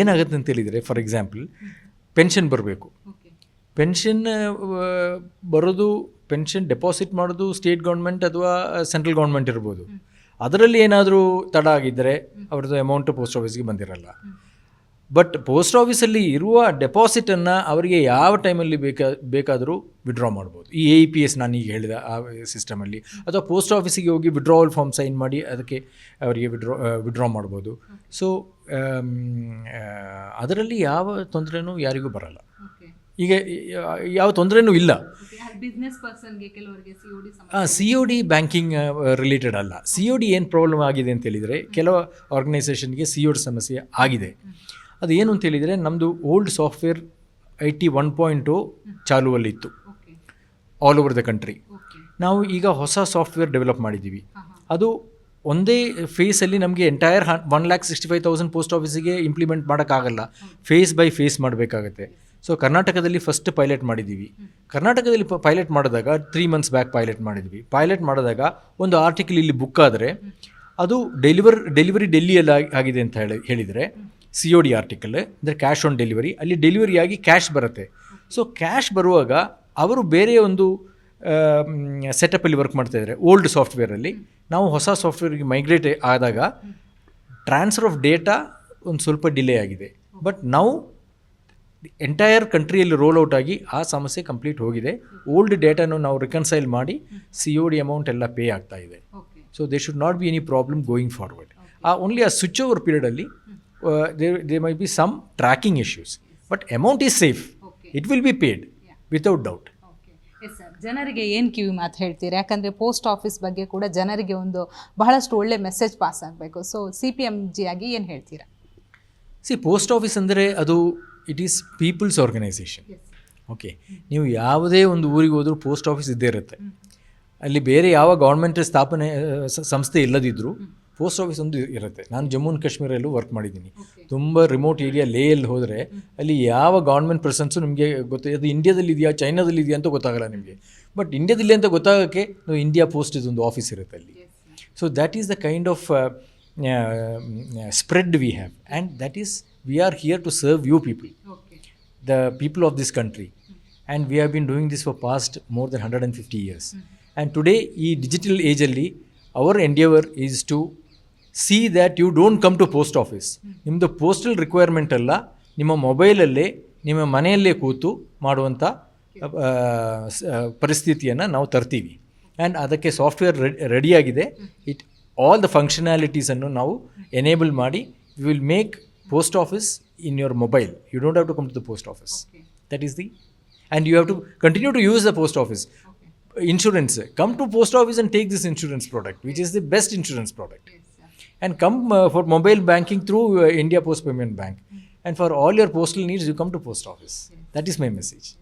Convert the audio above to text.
ಏನಾಗುತ್ತೆ ಅಂತ ಹೇಳಿದರೆ ಫಾರ್ ಎಕ್ಸಾಂಪಲ್ ಪೆನ್ಷನ್ ಬರಬೇಕು ಪೆನ್ಷನ್ ಬರೋದು ಪೆನ್ಷನ್ ಡೆಪಾಸಿಟ್ ಮಾಡೋದು ಸ್ಟೇಟ್ ಗೌರ್ಮೆಂಟ್ ಅಥವಾ ಸೆಂಟ್ರಲ್ ಗೌರ್ಮೆಂಟ್ ಇರ್ಬೋದು. ಅದರಲ್ಲಿ ಏನಾದರೂ ತಡ ಆಗಿದ್ದರೆ ಅವ್ರದ್ದು ಅಮೌಂಟ್ ಪೋಸ್ಟ್ ಆಫೀಸ್ಗೆ ಬಂದಿರಲ್ಲ. ಬಟ್ ಪೋಸ್ಟ್ ಆಫೀಸಲ್ಲಿ ಇರುವ ಡೆಪಾಸಿಟನ್ನು ಅವರಿಗೆ ಯಾವ ಟೈಮಲ್ಲಿ ಬೇಕಾ ಬೇಕಾದರೂ ವಿಡ್ರಾ ಮಾಡ್ಬೋದು. ಈ ಎ ಪಿ ಎಸ್ ನಾನು ಈಗ ಹೇಳಿದ ಆ ಸಿಸ್ಟಮಲ್ಲಿ ಅಥವಾ ಪೋಸ್ಟ್ ಆಫೀಸಿಗೆ ಹೋಗಿ ವಿಡ್ರಾವಲ್ ಫಾರ್ಮ್ ಸೈನ್ ಮಾಡಿ ಅದಕ್ಕೆ ಅವರಿಗೆ ವಿಡ್ರಾ ವಿಡ್ರಾ ಮಾಡ್ಬೋದು. ಸೊ ಅದರಲ್ಲಿ ಯಾವ ತೊಂದರೆನೂ ಯಾರಿಗೂ ಬರಲ್ಲ. ಈಗ ಯಾವ ತೊಂದರೆನೂ ಇಲ್ಲ. C O D banking related ಅಲ್ಲ. ಸಿ ಒ ಡಿ ಏನು ಪ್ರಾಬ್ಲಮ್ ಆಗಿದೆ ಅಂತ ಹೇಳಿದರೆ ಕೆಲವು ಆರ್ಗನೈಸೇಷನ್ಗೆ ಸಿ ಒ ಡಿ ಸಮಸ್ಯೆ ಆಗಿದೆ. ಅದು ಏನು ಅಂತ ಹೇಳಿದರೆ ನಮ್ಮದು old software I T one point ಚಾಲುವಲ್ಲಿತ್ತು. All over the country ನಾವು ಈಗ ಹೊಸ ಸಾಫ್ಟ್ವೇರ್ ಡೆವಲಪ್ ಮಾಡಿದ್ದೀವಿ. ಅದು ಒಂದೇ ಫೇಸಲ್ಲಿ ನಮಗೆ entire one lakh sixty five thousand post ಆಫೀಸಿಗೆ ಇಂಪ್ಲಿಮೆಂಟ್ ಮಾಡೋಕ್ಕಾಗಲ್ಲ. ಫೇಸ್ ಬೈ ಫೇಸ್ ಮಾಡಬೇಕಾಗತ್ತೆ. ಸೊ ಕರ್ನಾಟಕದಲ್ಲಿ ಫಸ್ಟ್ ಪೈಲಟ್ ಮಾಡಿದ್ದೀವಿ ಕರ್ನಾಟಕದಲ್ಲಿ ಪೈಲಟ್ ಮಾಡಿದಾಗ ತ್ರೀ ಮಂತ್ಸ್ ಬ್ಯಾಕ್ ಪೈಲಟ್ ಮಾಡಿದ್ವಿ. ಪೈಲಟ್ ಮಾಡಿದಾಗ ಒಂದು ಆರ್ಟಿಕಲ್ ಇಲ್ಲಿ ಬುಕ್ ಆದರೆ ಅದು ಡೆಲಿವರ್ ಡೆಲಿವರಿ ಡೆಲ್ಲಿಯಲ್ಲಿ ಆಗಿ- ಆಗಿದೆ ಅಂತ ಹೇಳಿ, ಹೇಳಿದರೆ ಸಿ ಒ ಡಿ ಆರ್ಟಿಕಲ್ ಅಂದರೆ ಕ್ಯಾಶ್ ಆನ್ ಡೆಲಿವರಿ ಅಲ್ಲಿ ಡೆಲಿವರಿ ಆಗಿ ಕ್ಯಾಶ್ ಬರುತ್ತೆ. ಸೊ ಕ್ಯಾಶ್ ಬರುವಾಗ ಅವರು ಬೇರೆ ಒಂದು ಸೆಟಪ್ಪಲ್ಲಿ ವರ್ಕ್ ಮಾಡ್ತಾ ಇದ್ದಾರೆ ಓಲ್ಡ್ ಸಾಫ್ಟ್ವೇರಲ್ಲಿ ನಾವು ಹೊಸ ಸಾಫ್ಟ್ವೇರ್ಗೆ ಮೈಗ್ರೇಟ್ ಆದಾಗ ಟ್ರಾನ್ಸ್ಫರ್ ಆಫ್ ಡೇಟಾ ಒಂದು ಸ್ವಲ್ಪ ಡಿಲೇ ಆಗಿದೆ. ಬಟ್ ನಾವು ಎಂಟೈರ್ ಕಂಟ್ರಿಯಲ್ಲಿ ರೋಲ್ ಔಟ್ ಆಗಿ ಆ ಸಮಸ್ಯೆ ಕಂಪ್ಲೀಟ್ ಹೋಗಿದೆ. ಓಲ್ಡ್ ಡೇಟಾನು ನಾವು ರಿಕನ್ಸೈಲ್ ಮಾಡಿ ಸಿ ಒ ಡಿ ಅಮೌಂಟ್ ಎಲ್ಲ ಪೇ ಆಗ್ತಾ ಇದೆ. So they should not be any problem going forward ಆ ಓನ್ಲಿ ಆ switch over ಪೀರಿಯಡಲ್ಲಿ they may be some tracking issues but amount is safe it will be paid without doubt ಜನರಿಗೆ ಏನು ಕಿವಿ ಮಾತು ಹೇಳ್ತೀರಿ? ಯಾಕಂದರೆ ಪೋಸ್ಟ್ ಆಫೀಸ್ ಬಗ್ಗೆ ಕೂಡ ಜನರಿಗೆ ಒಂದು ಬಹಳಷ್ಟು ಒಳ್ಳೆ ಮೆಸೇಜ್ ಪಾಸ್ ಆಗಬೇಕು. So C P M G ಆಗಿ ಏನು ಹೇಳ್ತೀರಾ? ಸಿ ಪೋಸ್ಟ್ ಆಫೀಸ್ ಅಂದರೆ ಅದು it is people's organisation okay ನೀವು ಯಾವುದೇ ಒಂದು ಊರಿಗೆ ಹೋದರೂ ಪೋಸ್ಟ್ ಆಫೀಸ್ ಇದ್ದೇ ಇರುತ್ತೆ. ಅಲ್ಲಿ ಬೇರೆ ಯಾವ ಗೌರ್ಮೆಂಟ್ ಸ್ಥಾಪನೆ ಸಂಸ್ಥೆ ಇಲ್ಲದಿದ್ದರೂ ಪೋಸ್ಟ್ ಆಫೀಸ್ ಒಂದು ಇರುತ್ತೆ. ನಾನು ಜಮ್ಮು ಆ್ಯಂಡ್ ಕಾಶ್ಮೀರಲ್ಲೂ ವರ್ಕ್ ಮಾಡಿದ್ದೀನಿ. ತುಂಬ ರಿಮೋಟ್ ಏರಿಯಾ ಲೇಯಲ್ಲಿ ಹೋದರೆ ಅಲ್ಲಿ ಯಾವ ಗೌರ್ಮೆಂಟ್ ಪ್ರೆಸೆನ್ಸು ನಿಮಗೆ ಗೊತ್ತ ಅದು ಇಂಡಿಯಾದಲ್ಲಿ ಇದೆಯಾ ಚೈನಾದಲ್ಲಿ ಇದೆಯಾ ಅಂತ ಗೊತ್ತಾಗಲ್ಲ ನಿಮಗೆ. ಬಟ್ ಇಂಡಿಯಾದಲ್ಲಿ ಅಂತ ಗೊತ್ತಾಗೋಕ್ಕೆ ನಾವು ಇಂಡಿಯಾ ಪೋಸ್ಟ್ ಇದೊಂದು ಆಫೀಸ್ ಇರುತ್ತೆ ಅಲ್ಲಿ. So that is the kind of spread we have and that is we are here to serve you people the people of this country and we have been doing this for past more than hundred and fifty years and today ಈ digital ಏಜಲ್ಲಿ our endeavour is to see that you don't come to post office ನಿಮ್ಮದು postal requirement ಅಲ್ಲ ನಿಮ್ಮ ಮೊಬೈಲಲ್ಲೇ ನಿಮ್ಮ ಮನೆಯಲ್ಲೇ ಕೂತು ಮಾಡುವಂಥ ಪರಿಸ್ಥಿತಿಯನ್ನು ನಾವು ತರ್ತೀವಿ. ಆ್ಯಂಡ್ ಅದಕ್ಕೆ ಸಾಫ್ಟ್ವೇರ್ ರೆಡಿ ರೆಡಿಯಾಗಿದೆ ಇಟ್ ಆಲ್ ದ ಫಂಕ್ಷನಾಲಿಟೀಸನ್ನು ನಾವು ಎನೇಬಲ್ ಮಾಡಿ you will make post office in your mobile you don't have to come to the post office that is the and you have to continue to use the post office insurance come to post office and take this insurance product which is the best insurance product And come uh, for mobile banking through uh, India Post Payment Bank. And for all your postal needs, you come to post office. That is my message.